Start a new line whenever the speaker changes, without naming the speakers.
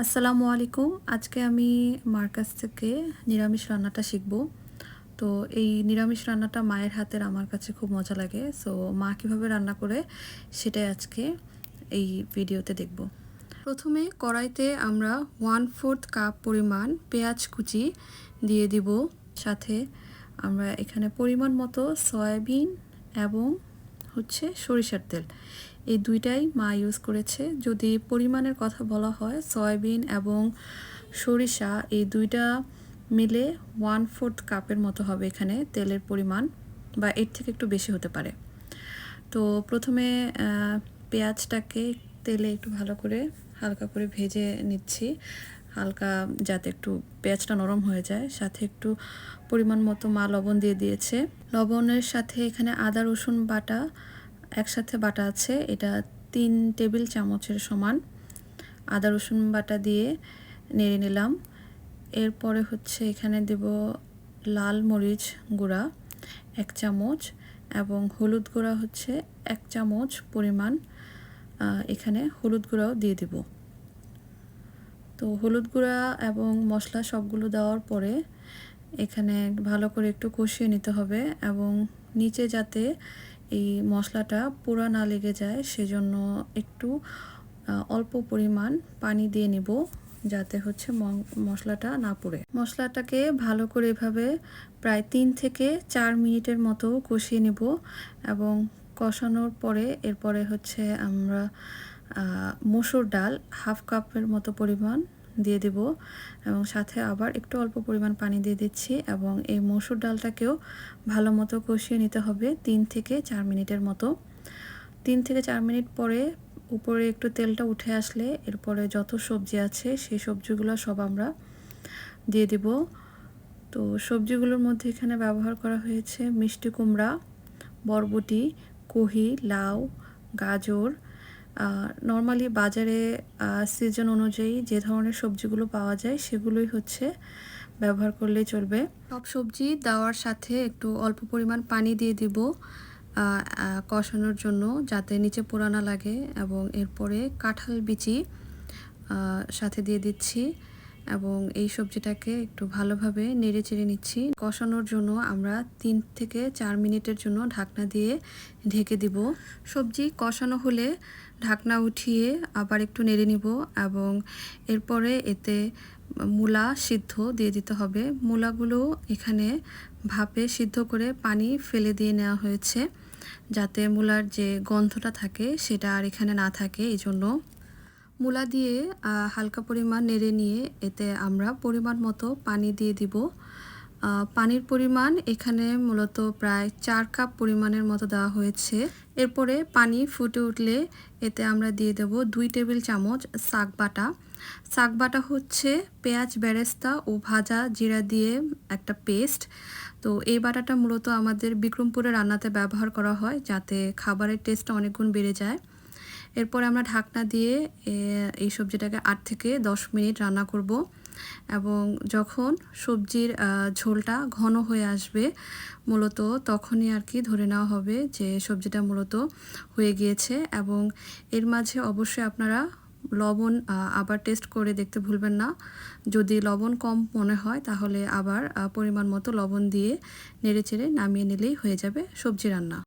আসসালামু আলাইকুম। আজকে আমি মার কাছ থেকে নিরামিষ রান্নাটা শিখব। তো এই নিরামিষ রান্নাটা মায়ের হাতের আমার কাছে খুব মজা লাগে। সো মা কীভাবে রান্না করে সেটাই আজকে এই ভিডিওতে দেখব। প্রথমে কড়াইতে আমরা ওয়ান ফোর্থ কাপ পরিমাণ পেঁয়াজ কুচি দিয়ে দিব। সাথে আমরা এখানে পরিমাণ মতো সয়াবিন এবং হচ্ছে সরিষার তেল। এই দুইটাই মা ইউজ করেছে। যদি পরিমাণের কথা বলা হয়, সয়াবিন এবং সরিষা, এই দুইটা মিলে ওয়ান ফোর্থ কাপের মতো হবে এখানে তেলের পরিমাণ বা এর থেকে একটু বেশি হতে পারে। তো প্রথমে পেঁয়াজটাকে তেলে একটু ভালো করে হালকা করে ভেজে নিচ্ছি। হালকা যাতে একটু পেঁয়াজটা নরম হয়ে যায়। সাথে একটু পরিমাণ মতো মা লবণ দিয়ে দিয়েছে। লবণের সাথে এখানে আদা, রসুন বাটা একসাথে বাটা আছে। এটা তিন টেবিল চামচের সমান। আদা, রসুন বাটা দিয়ে নেড়ে নিলাম। এরপরে হচ্ছে এখানে দেব লাল মরিচ গুঁড়া এক চামচ এবং হলুদ গুঁড়া হচ্ছে এক চামচ পরিমাণ। এখানে হলুদ গুঁড়াও দিয়ে দেব। তো হলুদ গুঁড়া এবং মশলা সবগুলো দেওয়ার পরে এখানে ভালো করে একটু কষিয়ে নিতে হবে এবং নিচে যাতে এই মশলাটা পুরা না লেগে যায়, সেজন্য একটু অল্প পরিমাণ পানি দিয়ে নিব যাতে হচ্ছে মশলাটা না পুড়ে। মশলাটাকে ভালো করে এভাবে প্রায় তিন থেকে চার মিনিটের মতো কষিয়ে নেব এবং কষানোর পরে এরপরে হচ্ছে আমরা মসুর ডাল হাফ কাপের মতো পরিমাণ দিয়ে দেব এবং সাথে আবার একটু অল্প পরিমাণ পানি দিয়ে দিচ্ছি এবং এই মসুর ডালটাকেও ভালো মতো কষিয়ে নিতে হবে তিন থেকে চার মিনিটের মতো। তিন থেকে চার মিনিট পরে উপরে একটু তেলটা উঠে আসলে এরপরে যত সবজি আছে সেই সবজিগুলো সব আমরা দিয়ে দিব। তো সবজিগুলোর মধ্যে এখানে ব্যবহার করা হয়েছে মিষ্টি কুমড়া, বরবটি, কহি, লাউ, গাজর নর্মালি বাজারে সিজন অনুযায়ী যে ধরনের সবজিগুলো পাওয়া যায় সেগুলোই হচ্ছে ব্যবহার করলেই চলবে। সব সবজি দেওয়ার সাথে একটু অল্প পরিমাণ পানি দিয়ে দিব কষানোর জন্য যাতে নিচে পোড়া না লাগে এবং এরপরে কাঁঠাল বিচি সাথে দিয়ে দিচ্ছি। এবং এই সবজিটাকে একটু ভালোভাবে নেড়ে চেড়ে নিচ্ছি। কষানোর জন্য আমরা তিন থেকে চার মিনিটের জন্য ঢাকনা দিয়ে ঢেকে দিব। সবজি কষানো হলে ঢাকনা উঠিয়ে আবার একটু নেড়ে নিব এবং এরপরে এতে মূলা সিদ্ধ দিয়ে দিতে হবে। মূলাগুলো এখানে ভাপে সিদ্ধ করে পানি ফেলে দিয়ে নেওয়া হয়েছে যাতে মূলার যে গন্ধটা থাকে সেটা আর এখানে না থাকে। এই জন্য মূলা দিয়ে হালকা পরিমাণ নেড়ে নিয়ে এতে আমরা পরিমাণ মতো পানি দিয়ে দিব। পানির পরিমাণ এখানে মূলত প্রায় চার কাপ পরিমাণের মতো দেওয়া হয়েছে। এরপরে পানি ফুটে উঠলে এতে আমরা দিয়ে দেব দুই টেবিল চামচ শাক বাটা। শাক বাটা হচ্ছে পেঁয়াজ, বেরেস্তা ও ভাজা জিরা দিয়ে একটা পেস্ট। তো এই বাটাটা মূলত আমাদের বিক্রমপুরে রান্নাতে ব্যবহার করা হয় যাতে খাবারের টেস্টটা অনেক গুণ বেড়ে যায়। এরপর আমরা ঢাকনা দিয়ে এই সবজিটাকে আট থেকে দশ মিনিট রান্না করব। এবং যখন সবজির ঝোলটা ঘন হয়ে আসবে, মূলত তখনই আর কি ধরে নেওয়া হবে যে সবজিটা মূলত হয়ে গিয়েছে। এবং এর মাঝে অবশ্যই আপনারা লবণ আবার টেস্ট করে দেখতে ভুলবেন না। যদি লবণ কম মনে হয়, তাহলে আবার পরিমাণ মতো লবণ দিয়ে নেড়ে চেড়ে নামিয়ে নিলেই হয়ে যাবে সবজি রান্না।